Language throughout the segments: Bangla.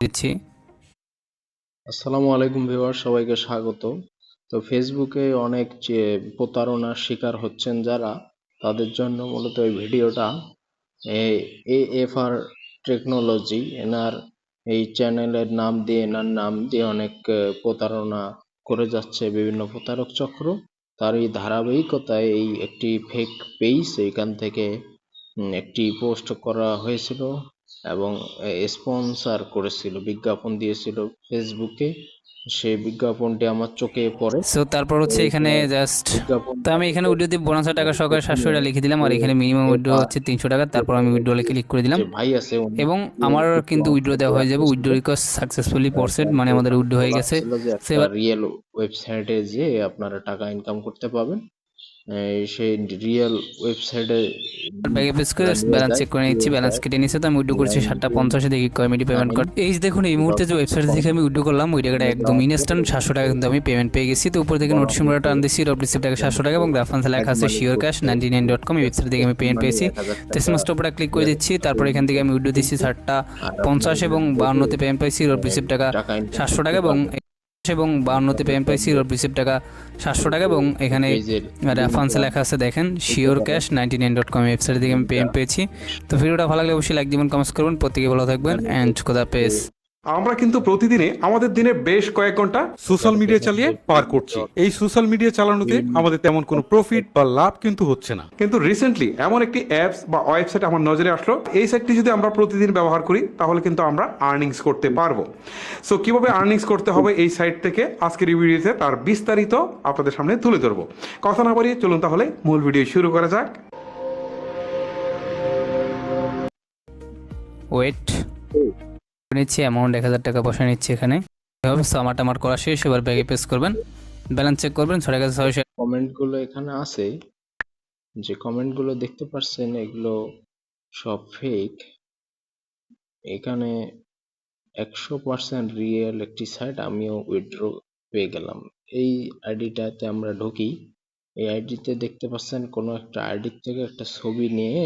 দিচ্ছি। আসসালামু আলাইকুম ভিউয়ার সবাইকে স্বাগত। তো ফেসবুকে অনেক যে প্রতারণার শিকার হচ্ছেন যারা, তাদের জন্য মূলত এই ভিডিওটা, এ এফ আর টেকনোলজি, এনার এই চ্যানেলের নাম দিয়ে, এনার নাম দিয়ে অনেক প্রতারণা করে যাচ্ছে বিভিন্ন প্রতারক চক্র। তার এই ধারাবাহিকতায় এই একটি ফেক পেজ এইখান থেকে একটি পোস্ট করা হয়েছিল। এবং স্পন্সর করেছিল বিজ্ঞাপন দিয়েছিল ফেসবুকে সেই বিজ্ঞাপনটি আমার চোখে পড়ে। সো তারপর হচ্ছে এখানে জাস্ট তো আমি এখানে উইড্রো দিয়ে পঞ্চাশ টাকা সহকারে সাতশো টাকা লিখে দিলাম আর এখানে মিনিমাম উইড্রো হচ্ছে তিনশো টাকা। তারপর আমি উইড্রো ক্লিক করে দিলাম। ভাই আছে এবং আমার কিন্তু উইড্রো দেওয়া হয়ে যাবে। উইড্রো রিকোয়েস্ট সাকসেসফুলি পরসেড মানে আমাদের উইড্রো হয়ে গেছে। রিয়েল ওয়েবসাইটে যে আপনারা টাকা ইনকাম করতে পাবেন এই সেই রিয়েল ওয়েবসাইটে ব্যাগে প্রেস করে ব্যালেন্স চেক করে নিচ্ছি ব্যালেন্স কেটে নিচ্ছে তো আমি উইড্রো করছি সাতটা পঞ্চাশে দেখি কমেডি পেমেন্ট কর এই দেখুন এই মুহূর্তে যে ওয়েবসাইট থেকে আমি উইড্রো করলাম ওই টাকাটা একদম ইনস্ট্যান্ট সাতশো টাকা কিন্তু আমি পেমেন্ট পেয়ে গেছি। তো উপর থেকে নোটিশ নম্বর টান দিচ্ছি রিসিপ্ট টাকা সাতশো টাকা এবং রেফারেন্স লেখা আছে sure cash ninety nine dot com এই ওয়েবসাইট থেকে আমি পেমেন্ট পেয়েছি। তো এসএমএস টপটা ক্লিক করে দিচ্ছি তারপর এখান থেকে আমি উইড্রো দিচ্ছি সাতটা পঞ্চাশ এবং বাউন্নতে পেমেন্ট পেয়েছি রিসিপ্ট টাকা সাতশো টাকা এবং। এবং বাউন্নতে পেমেন্ট পাইছি ওর রিসিভ টাকা সাতশো টাকা এবং এখানে রেফারেন্সে লেখা আছে দেখেন sure cash ninety nine dot com website থেকে আমি পেমেন্ট পেয়েছি। তো ভিডিওটা ভালো লাগলে অবশ্যই লাইক দিবেন কমেন্টস করবেন। প্রত্যেকে ভালো থাকবেন অ্যান্ড খোদা পেস আমরা কিন্তু প্রতিদিনে আমাদের দিনে বেশ কয়েক ঘণ্টা সোশ্যাল মিডিয়া চালিয়ে পার করছি। এই সোশ্যাল মিডিয়া চালানোতে আমাদের তেমন কোনো প্রফিট বা লাভ কিন্তু হচ্ছে না। কিন্তু রিসেন্টলি এমন একটি অ্যাপস বা ওয়েবসাইট আমার নজরে আসলো। এই সাইটটি যদি আমরা প্রতিদিন ব্যবহার করি তাহলে কিন্তু আমরা আর্নিংস করতে পারব। সো কীভাবে আর্নিংস করতে হবে এই সাইট থেকে? আজকের এই ভিডিওতে তার বিস্তারিত আপনাদের সামনে তুলে ধরবো। কথা না বাড়িয়ে চলুন তাহলে মূল ভিডিও শুরু করা যাক। ওয়েট নিচ্ছি অ্যামাউন্ট এক হাজার টাকা পয়সা নিচ্ছি এখানে। এভাবে সামার টামার করা শেষ, এবার ব্যাগে পেস করবেন। ব্যালেন্স চেক করবেন, ছয় টাকা ছয়শো কমেন্টগুলো এখানে আছে। যে কমেন্টগুলো দেখতে পাচ্ছেন এগুলো সব ফেক এখানে একশো পার্সেন্ট রিয়েল একটি সাইট আমিও উইথড্র পেয়ে গেলাম। এই আইডিটাতে আমরা ঢুকি। এই আইডিতে দেখতে পাচ্ছেন, কোনো একটা আইডি থেকে একটা ছবি নিয়ে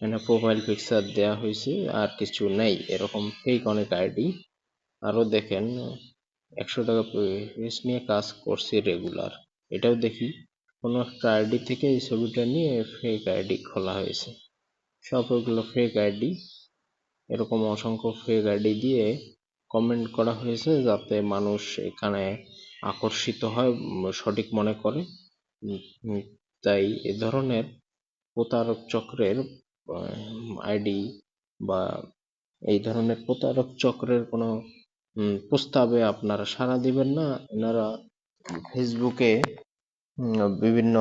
এখানে প্রোফাইল পিকচার দেওয়া হয়েছে, আর কিছু নেই। এরকম ফেক অনেক আইডি আরও দেখেন, একশো টাকা পেজ নিয়ে কাজ করছে রেগুলার এটাও দেখি। কোনো একটা আইডি থেকে এই ছবিটা নিয়ে ফেক আইডি খোলা হয়েছে। সব ওগুলো ফেক আইডি এরকম অসংখ্য ফেক আইডি দিয়ে কমেন্ট করা হয়েছে যাতে মানুষ এখানে আকর্ষিত হয়, সঠিক মনে করে। তাই এ ধরনের প্রতারক চক্রের আইডি বা এই ধরনের প্রতারক চক্রের কোনো প্রস্তাবে আপনারা সাড়া দিবেন না। এনারা ফেসবুকে বিভিন্ন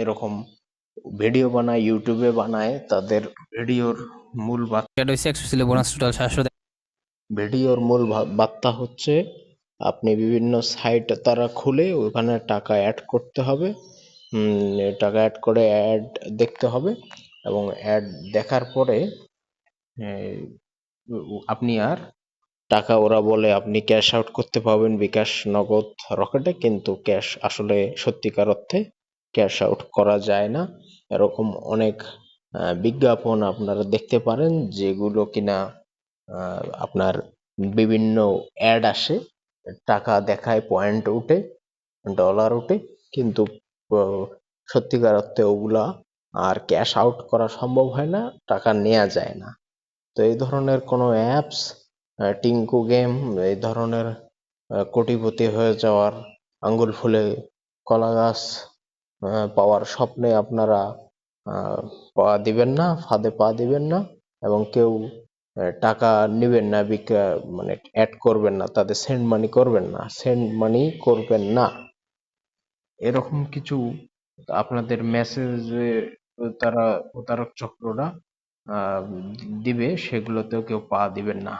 এরকম ভিডিও বানায় ইউটিউবে বানায় তাদের ভিডিওর মূল বার্তা ভিডিওর মূল বার্তা হচ্ছে আপনি বিভিন্ন সাইট তারা খুলে ওখানে টাকা অ্যাড করতে হবে। টাকা অ্যাড করে অ্যাড দেখতে হবে। এবং অ্যাড দেখার পরে আপনি আর টাকা ওরা বলে আপনি ক্যাশ আউট করতে পারবেন বিকাশ নগদ রকেটে, কিন্তু ক্যাশ আসলে সত্যিকার অর্থে ক্যাশ আউট করা যায় না। এরকম অনেক বিজ্ঞাপন আপনারা দেখতে পারেন, যেগুলো কিনা আপনার বিভিন্ন অ্যাড আসে, টাকা দেখায় পয়েন্ট উঠে ডলার উঠে কিন্তু সত্যিকার অর্থে ওগুলা আর ক্যাশ আউট করা সম্ভব হয় না, টাকা নেওয়া যায় না। তো এই ধরনের কোনো অ্যাপস টিঙ্কু গেম এই ধরনের কোটিপতি হয়ে যাওয়ার আঙ্গুল ফুলে কলা গাছ পাওয়ার স্বপ্নে আপনারা পা দিবেন না, ফাঁদে পা দিবেন না এবং কেউ টাকা নেবেন না, বিকা মানে অ্যাড করবেন না, তাদের সেন্ড মানি করবেন না সেন্ড মানি করবেন না। এরকম কিছু আপনাদের মেসেজে তারা প্রতারক চক্ররা দিবে সেগুলোতেও কেউ পা দিবেন না।